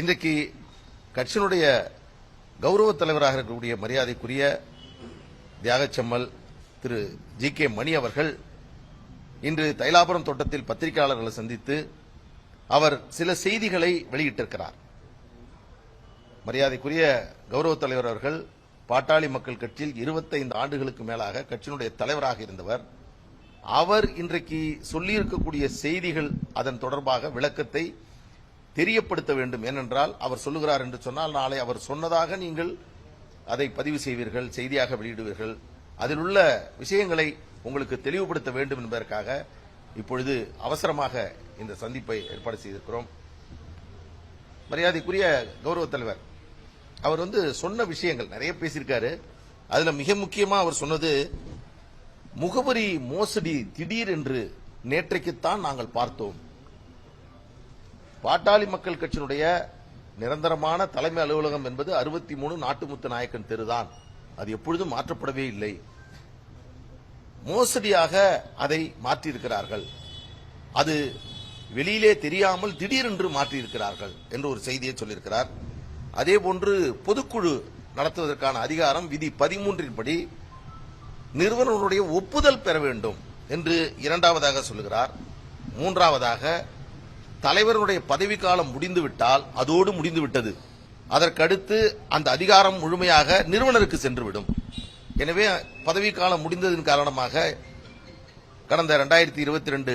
இன்றைக்கு கட்சியினுடைய கௌரவ தலைவராக இருக்கக்கூடிய மரியாதைக்குரிய தியாகச்செம்மல் திரு ஜி கே மணி அவர்கள் இன்று தைலாபுரம் தோட்டத்தில் பத்திரிகையாளர்களை சந்தித்து அவர் சில செய்திகளை வெளியிட்டிருக்கிறார். மரியாதைக்குரிய கௌரவ தலைவர் அவர்கள் பாட்டாளி மக்கள் கட்சியில் 25 ஆண்டுகளுக்கு மேலாக கட்சியினுடைய தலைவராக இருந்தவர். அவர் இன்றைக்கு சொல்லியிருக்கக்கூடிய செய்திகள் அதன் தொடர்பாக விளக்கத்தை தெரியப்படுத்த வேண்டும். ஏனென்றால் அவர் சொல்லுகிறார் என்று சொன்னால் நாளை அவர் சொன்னதாக நீங்கள் அதை பதிவு செய்வீர்கள் செய்தியாக வெளியிடுவீர்கள். அதில் உள்ள விஷயங்களை உங்களுக்கு தெளிவுபடுத்த வேண்டும் என்பதற்காக இப்பொழுது அவசரமாக இந்த சந்திப்பை ஏற்பாடு செய்திருக்கிறோம். மரியாதைக்குரிய கௌரவ தலைவர் அவர் வந்து சொன்ன விஷயங்கள் நிறைய பேசியிருக்காரு. அதுல மிக முக்கியமா அவர் சொன்னது முகவரி மோசடி திடீர் என்று நேற்றைக்குத்தான் நாங்கள் பார்த்தோம். பாட்டாளி மக்கள் கட்சியினுடைய நிரந்தரமான தலைமை அலுவலகம் என்பது அறுபத்தி மூணு நாட்டுமுத்து நாயக்கன் தெருதான். அது எப்பொழுதும் மாற்றப்படவே இல்லை. மோசடியாக அதை மாற்றியிருக்கிறார்கள். அது வெளியிலே தெரியாமல் திடீரென்று மாற்றியிருக்கிறார்கள் என்று ஒரு செய்தியை சொல்லியிருக்கிறார். அதே போன்று பொதுக்குழு நடத்துவதற்கான அதிகாரம் விதி பதிமூன்றின் படி நிறுவனங்களுடைய ஒப்புதல் பெற வேண்டும் என்று இரண்டாவதாக சொல்லுகிறார். மூன்றாவதாக தலைவருடைய பதவிக்காலம் முடிந்துவிட்டால் அதோடு முடிந்துவிட்டது. அதற்கடுத்து அந்த அதிகாரம் முழுமையாக நிறுவனருக்கு சென்றுவிடும். எனவே பதவிக்காலம் முடிந்ததன் காரணமாக கடந்த ரெண்டாயிரத்தி இருபத்தி ரெண்டு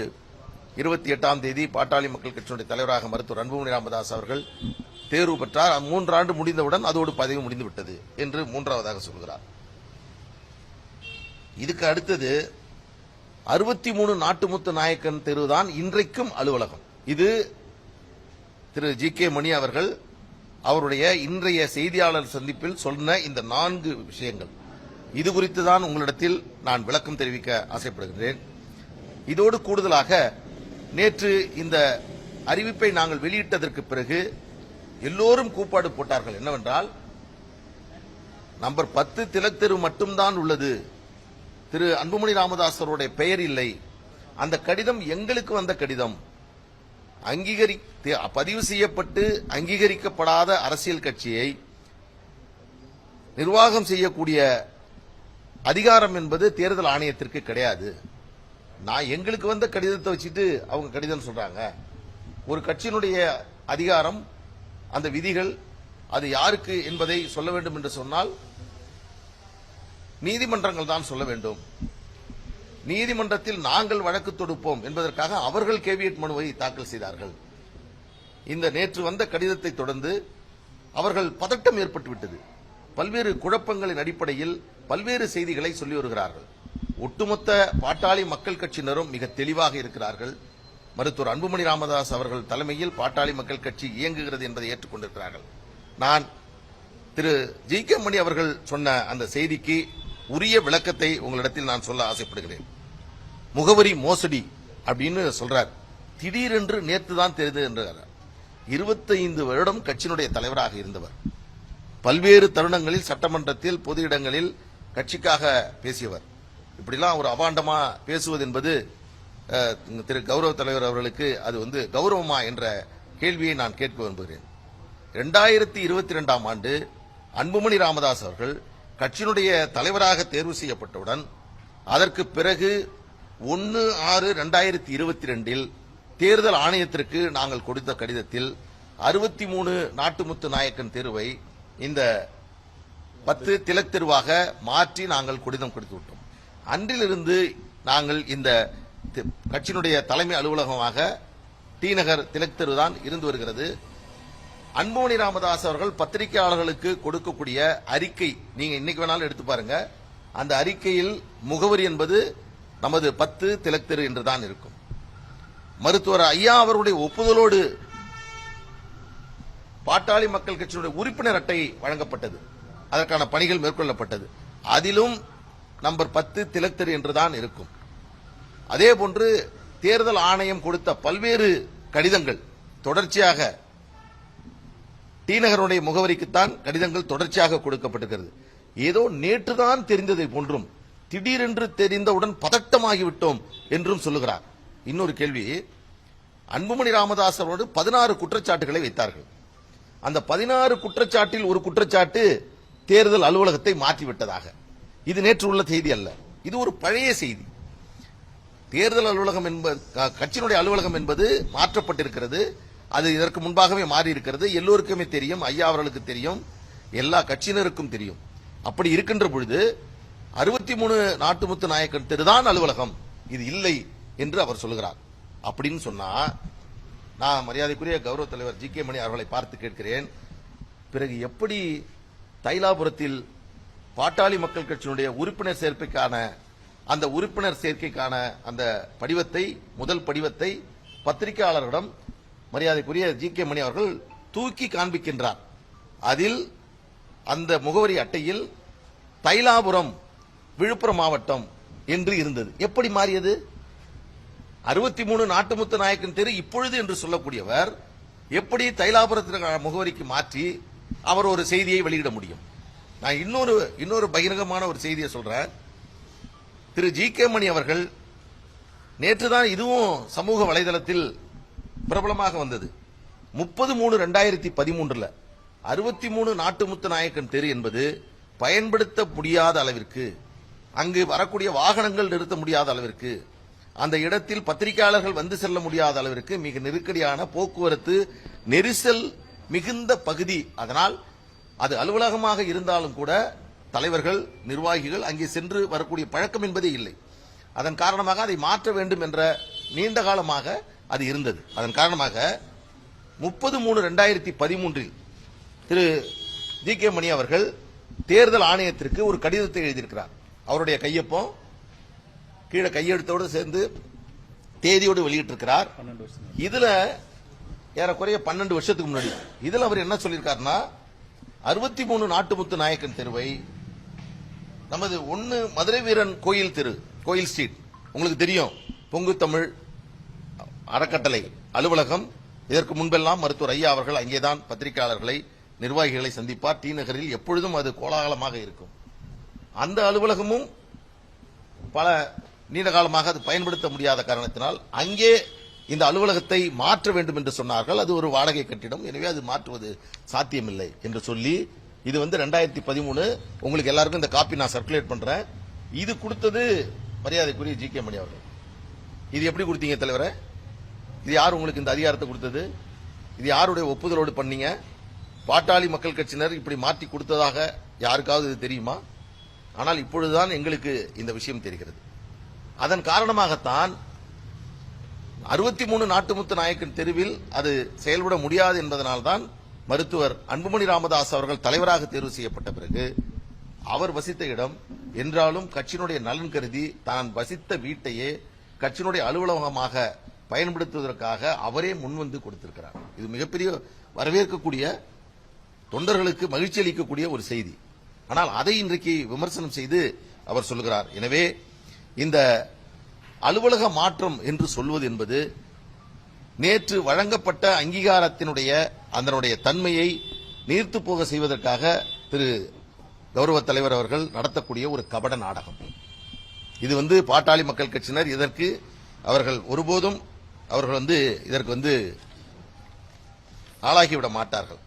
இருபத்தி எட்டாம் தேதி பாட்டாளி மக்கள் கட்சியினுடைய தலைவராக மருத்துவர் அன்புமணி ராமதாஸ் அவர்கள் தேர்வு பெற்றார். மூன்றாண்டு முடிந்தவுடன் அதோடு பதவி முடிந்துவிட்டது என்று மூன்றாவதாக சொல்கிறார். இதுக்கு அடுத்தது அறுபத்தி மூணு நாட்டுமுத்து நாயக்கன் தெருதான் இன்றைக்கும் அலுவலகம். இது திரு ஜி கே மணி அவர்கள் அவருடைய இன்றைய செய்தியாளர் சந்திப்பில் சொன்ன இந்த நான்கு விஷயங்கள். இது குறித்து தான் உங்களிடத்தில் நான் விளக்கம் தெரிவிக்க ஆசைப்படுகின்றேன். இதோடு கூடுதலாக நேற்று இந்த அறிவிப்பை நாங்கள் வெளியிட்டதற்கு பிறகு எல்லோரும் கூப்பாடு போட்டார்கள். என்னவென்றால் நம்பர் பத்து திலக் தெரு மட்டும்தான் உள்ளது. திரு அன்புமணி ராமதாஸ் அவருடைய பெயர் இல்லை. அந்த கடிதம் எங்களுக்கு வந்த கடிதம். அங்கீகரி பதிவு செய்யப்பட்டு அங்கீகரிக்கப்படாத அரசியல் கட்சியை நிர்வாகம் செய்யக்கூடிய அதிகாரம் என்பது தேர்தல் ஆணையத்திற்கு கிடையாது. நான் எங்களுக்கு வந்த கடிதத்தை வச்சுட்டு அவங்க கடிதம் சொல்றாங்க. ஒரு கட்சியினுடைய அதிகாரம் அந்த விதிகள் அது யாருக்கு என்பதை சொல்ல வேண்டும் என்று சொன்னால் நீதிமன்றங்கள் தான் சொல்ல வேண்டும். நீதிமன்றத்தில் நாங்கள் வழக்கு தொடுப்போம் என்பதற்காக அவர்கள் கேவியட் மனுவை தாக்கல் செய்தார்கள். இந்த நேற்று வந்த கடிதத்தை தொடர்ந்து அவர்கள் பதட்டம் ஏற்பட்டுவிட்டது. பல்வேறு குழப்பங்களின் அடிப்படையில் பல்வேறு செய்திகளை சொல்லி வருகிறார்கள். ஒட்டுமொத்த பாட்டாளி மக்கள் கட்சியினரும் மிக தெளிவாக இருக்கிறார்கள். மருத்துவர் அன்புமணி ராமதாஸ் அவர்கள் தலைமையில் பாட்டாளி மக்கள் கட்சி இயங்குகிறது என்பதை ஏற்றுக்கொண்டிருக்கிறார்கள். நான் திரு ஜி கே மணி அவர்கள் சொன்ன அந்த செய்திக்கு உரிய விளக்கத்தை உங்களிடத்தில் நான் சொல்ல ஆசைப்படுகிறேன். முகவரி மோசடி அப்படின்னு சொல்றார். திடீரென்று நேற்று தான் தெரிந்தது என்றார் இருபத்தைந்து வருடம் கட்சியினுடைய தலைவராக இருந்தவர். பல்வேறு தருணங்களில் சட்டமன்றத்தில் பொது இடங்களில் கட்சிக்காக பேசியவர். இப்படிலாம் ஒரு அபாண்டமா பேசுவது என்பது திரு கௌரவ தலைவர் அவர்களுக்கு அது வந்து கௌரவமா என்ற கேள்வியை நான் கேட்க விரும்புகிறேன். இரண்டாயிரத்தி இருபத்தி ரெண்டாம் ஆண்டு அன்புமணி ராமதாஸ் அவர்கள் கட்சியினுடைய தலைவராக தேர்வு செய்யப்பட்டவுடன் அதற்கு பிறகு ஒன்று ஆறு ரெண்டாயிரத்தி இருபத்தி ரெண்டில் தேர்தல் ஆணையத்திற்கு நாங்கள் கொடுத்த கடிதத்தில் அறுபத்தி மூணு நாட்டுமுத்து நாயக்கன் தேர்வை இந்த பத்து திலக் தெருவாக மாற்றி நாங்கள் கடிதம் கொடுத்து விட்டோம். அன்றிலிருந்து நாங்கள் இந்த கட்சியினுடைய தலைமை அலுவலகமாக டி நகர் திலக் தெரு தான் இருந்து வருகிறது. அன்புமணி ராமதாஸ் அவர்கள் பத்திரிகையாளர்களுக்கு கொடுக்கக்கூடிய அறிக்கை நீங்க இன்னைக்கு வேணாலும் எடுத்து பாருங்க. அந்த அறிக்கையில் முகவரி என்பது நமது பத்து திலக் என்றுதான் இருக்கும். மருத்துவர் ஐயா அவருடைய ஒப்புதலோடு பாட்டாளி மக்கள் கட்சியினுடைய உறுப்பினர் அட்டை வழங்கப்பட்டது. அதற்கான பணிகள் மேற்கொள்ளப்பட்டது. அதிலும் நம்பர் பத்து திலக்தர் என்றுதான் இருக்கும். அதே போன்று தேர்தல் ஆணையம் கொடுத்த பல்வேறு கடிதங்கள் தொடர்ச்சியாக டி நகருடைய முகவரிக்குத்தான் கடிதங்கள் தொடர்ச்சியாக கொடுக்கப்பட்டிருக்கிறது. ஏதோ நேற்றுதான் தெரிந்ததை போன்றும் திடீரென்று தெரிந்தவுடன் பதட்டமாகிவிட்டோம் என்றும் சொல்லுகிறார். இன்னொரு கேள்வி அன்புமணி ராமதாசரோடு பதினாறு குற்றச்சாட்டுகளை வைத்தார்கள். அந்த பதினாறு குற்றச்சாட்டில் ஒரு குற்றச்சாட்டு தேர்தல் அலுவலகத்தை மாற்றிவிட்டதாக. இது நேற்று உள்ள செய்தி அல்ல. இது ஒரு பழைய செய்தி. தேர்தல் அலுவலகம் என்பது கட்சியினுடைய அலுவலகம் என்பது மாற்றப்பட்டிருக்கிறது. அது இதற்கு முன்பாகவே மாறி இருக்கிறது எல்லோருக்குமே தெரியும் ஐயா அவர்களுக்கு தெரியும் எல்லா கட்சியினருக்கும் தெரியும். அப்படி இருக்கின்ற பொழுது அறுபத்தி மூணு நாட்டுமுத்து நாயக்கன் தெருதான் அலுவலகம் இது இல்லை என்று அவர் சொல்லுகிறார் அப்படின்னு சொன்னா நான் மரியாதைக்குரிய கௌரவ தலைவர் ஜி கே மணி அவர்களை பார்த்து கேட்கிறேன் பிறகு எப்படி தைலாபுரத்தில் பாட்டாளி மக்கள் கட்சியினுடைய உறுப்பினர் சேர்க்கைக்கான அந்த உறுப்பினர் சேர்க்கைக்கான அந்த படிவத்தை முதல் படிவத்தை பத்திரிகையாளர்களிடம் மரியாதைக்குரிய ஜி கே மணி அவர்கள் தூக்கி காண்பிக்கின்றார். அதில் அந்த முகவரி அட்டையில் தைலாபுரம் விழுப்புரம் மாவட்டம் என்று இருந்தது. எப்படி மாறியது? அறுபத்தி மூணு நாட்டுமுத்து நாயக்கன் தெரு இப்பொழுது என்று சொல்லக்கூடியவர் எப்படி தைலாபுரத்திற்கான முகவரிக்கு மாற்றி அவர் ஒரு செய்தியை வெளியிட முடியும். நான் இன்னொரு இன்னொரு பகிரங்கமான ஒரு செய்தியை சொல்றேன். திரு ஜி கே மணி அவர்கள் நேற்றுதான் இதுவும் சமூக வலைதளத்தில் பிரபலமாக வந்தது. முப்பது மூணு ரெண்டாயிரத்தி பதிமூன்றுல அறுபத்தி மூணு நாட்டுமுத்து நாயக்கன் தெரு என்பது பயன்படுத்த முடியாத அளவிற்கு அங்கு வரக்கூடிய வாகனங்கள் நிறுத்த முடியாத அளவிற்கு அந்த இடத்தில் பத்திரிகையாளர்கள் வந்து செல்ல முடியாத அளவிற்கு மிக நெருக்கடியான போக்குவரத்து நெரிசல் மிகுந்த பகுதி. அதனால் அது அலுவலகமாக இருந்தாலும் கூட தலைவர்கள் நிர்வாகிகள் அங்கே சென்று வரக்கூடிய பழக்கம் என்பதே இல்லை. அதன் காரணமாக அதை மாற்ற வேண்டும் என்ற நீண்ட காலமாக அது இருந்தது. அதன் காரணமாக முப்பது மூணு ரெண்டாயிரத்தி பதிமூன்றில் திரு ஜி கே மணி அவர்கள் தேர்தல் ஆணையத்திற்கு ஒரு கடிதத்தை எழுதியிருக்கிறார். அவருடைய கையொப்பம் கீழே கையெழுத்தோடு சேர்ந்து தேதியோடு வெளியிட்டிருக்கிறார். இதுல ஏறக்குறைய பன்னெண்டு வருஷத்துக்கு முன்னாடி. இதுல அவர் என்ன சொல்லியிருக்காருன்னா அறுபத்தி மூணு நாட்டுமுத்து நாயக்கன் தெருவை நமது ஒன்னு மதுரை வீரன் கோயில் தெரு கோயில் ஸ்ட்ரீட். உங்களுக்கு தெரியும் பொங்கு தமிழ் அறக்கட்டளை அலுவலகம். இதற்கு முன்பெல்லாம் மருத்துவர் ஐயா அவர்கள் அங்கேதான் பத்திரிகையாளர்களை நிர்வாகிகளை சந்திப்பார். டி நகரில் எப்பொழுதும் அது கோலாகலமாக இருக்கும். அந்த அலுவலகமும் பல நீண்ட காலமாக அது பயன்படுத்த முடியாத காரணத்தினால் அங்கே இந்த அலுவலகத்தை மாற்ற வேண்டும் என்று சொன்னார்கள். அது ஒரு வாடகை கட்டிடம். எனவே அது மாற்றுவது சாத்தியமில்லை என்று சொல்லி இது வந்து ரெண்டாயிரத்தி பதிமூணு. உங்களுக்கு எல்லாருக்கும் இந்த காப்பி நான் சர்க்குலேட் பண்றேன். இது கொடுத்தது மரியாதைக்குரிய ஜி கே மணி அவர்கள். இது எப்படி கொடுத்தீங்க தலைவரை? இது யார் உங்களுக்கு இந்த அதிகாரத்தை கொடுத்தது? இது யாருடைய ஒப்புதலோடு பண்ணீங்க? பாட்டாளி மக்கள் கட்சியினர் இப்படி மாற்றி கொடுத்ததாக யாருக்காவது இது தெரியுமா? ஆனால் இப்பொழுதுதான் எங்களுக்கு இந்த விஷயம் தெரிகிறது. அதன் காரணமாகத்தான் அறுபத்தி மூணு நாட்டுமுத்து நாயக்கன் தெருவில் அது செயல்பட முடியாது என்பதனால்தான் மருத்துவர் அன்புமணி ராமதாஸ் அவர்கள் தலைவராக தேர்வு செய்யப்பட்ட பிறகு அவர் வசித்த இடம் என்றாலும் கட்சியினுடைய நலன் கருதி தான் வசித்த வீட்டையே கட்சியினுடைய அலுவலகமாக பயன்படுத்துவதற்காக அவரே முன்வந்து கொடுத்திருக்கிறார். இது மிகப்பெரிய வரவேற்கக்கூடிய தொண்டர்களுக்கு மகிழ்ச்சி அளிக்கக்கூடிய ஒரு செய்தி. ஆனால் அதை இன்றைக்கு விமர்சனம் செய்து அவர் சொல்லுகிறார். எனவே இந்த அலுவலக மாற்றம் என்று சொல்வது என்பது நேற்று வழங்கப்பட்ட அங்கீகாரத்தினுடைய அதனுடைய தன்மையை நீர்த்து போக செய்வதற்காக திரு கௌரவ தலைவர் அவர்கள் நடத்தக்கூடிய ஒரு கபட நாடகம். இது வந்து பாட்டாளி மக்கள் கட்சியினர் இதற்கு அவர்கள் ஒருபோதும் அவர்கள் வந்து இதற்கு வந்து ஆளாகிவிட மாட்டார்கள்.